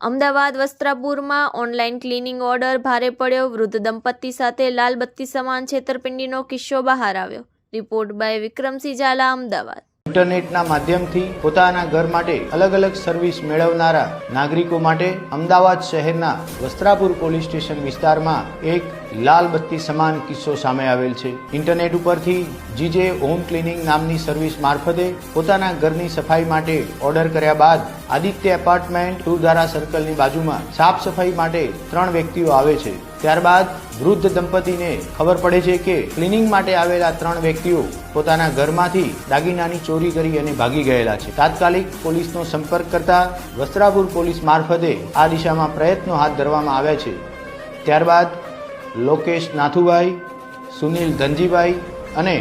અમદાવાદ વસ્ત્રાપુરમાં online cleaning order ભારે પડ્યો. વૃદ્ધ દંપતી સાથે લાલ બત્તી સમાન છેતરપિંડીનો કિસ્સો બહાર આવ્યો. Report by Vikramsinh Zala, Ahmedabad. ઇન્ટરનેટના માધ્યમથી પોતાના ઘર માટે અલગ અલગ સર્વિસ મેળવનારા નાગરિકો માટે અમદાવાદ શહેરના વસ્ત્રાપુર પોલીસ સ્ટેશન વિસ્તારમાં એક લાલ બત્તી સમાન કિસ્સો સામે આવેલ છે. ઇન્ટરનેટ ઉપરથી જીજે હોમ ક્લિનિંગ નામની સર્વિસ મારફતે પોતાના ઘરની સફાઈ માટે ઓર્ડર કર્યા બાદ આદિત્ય એપાર્ટમેન્ટ ટુધારા સર્કલની બાજુમાં સાફ સફાઈ માટે ત્રણ વ્યક્તિઓ આવે છે. ત્યારબાદ વૃદ્ધ દંપતીને ખબર પડે છે કે ક્લિનિંગ માટે આવેલા ત્રણ વ્યક્તિઓ પોતાના ઘરમાંથી દાગીનાની ચોરી કરી અને ભાગી ગયેલા છે. તાત્કાલિક પોલીસનો સંપર્ક કરતા વસ્ત્રાપુર પોલીસ મારફતે આ દિશામાં પ્રયત્નો હાથ ધરવામાં આવ્યા છે. ત્યારબાદ લોકેશ નાથુભાઈ, સુનિલ ધનજીભાઈ અને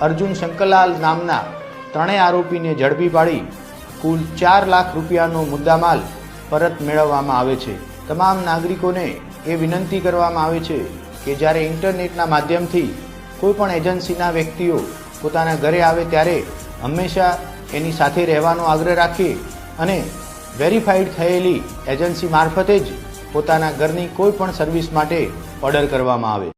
અર્જુન શંકરલાલ નામના ત્રણેય આરોપીને ઝડપી પાડી કુલ ચાર લાખ રૂપિયાનો મુદ્દામાલ પરત મેળવવામાં આવે છે. તમામ નાગરિકોને એ વિનંતી કરવામાં આવે છે કે જ્યારે ઇન્ટરનેટના માધ્યમથી કોઈપણ એજન્સીના વ્યક્તિઓ પોતાના ઘરે આવે ત્યારે હંમેશા એની સાથે રહેવાનો આગ્રહ રાખીએ અને વેરીફાઈડ થયેલી એજન્સી મારફતે જ પોતાના ઘરની કોઈ પણ સર્વિસ માટે ઓર્ડર કરવામાં આવે.